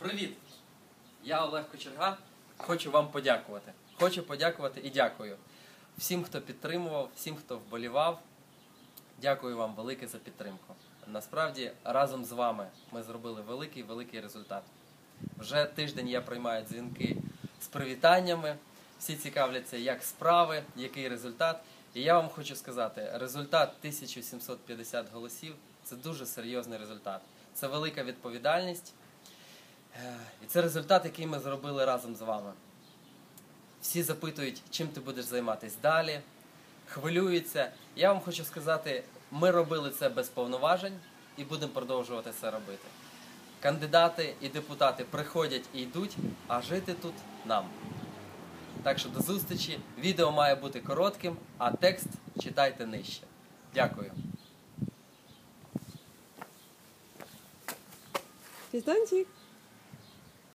Привіт! Я Олег Кочерга. Хочу вам подякувати. Хочу подякувати і дякую всім, хто підтримував, всім, хто вболівав. Дякую вам велике за підтримку. Насправді, разом з вами ми зробили великий великий результат. Вже тиждень я приймаю дзвінки з привітаннями. Всі цікавляться, як справи, який результат. І я вам хочу сказати, результат 1750 голосів це дуже серйозний результат. Це велика відповідальність. Це результат, який ми зробили разом з вами. Всі запитують, чим ти будеш займатися далі, хвилюються. Я вам хочу сказати, ми робили це без повноважень і будемо продовжувати це робити. Кандидати і депутати приходять і йдуть, а жити тут нам. Так що до зустрічі. Відео має бути коротким, а текст читайте нижче. Дякую. Фізданчик.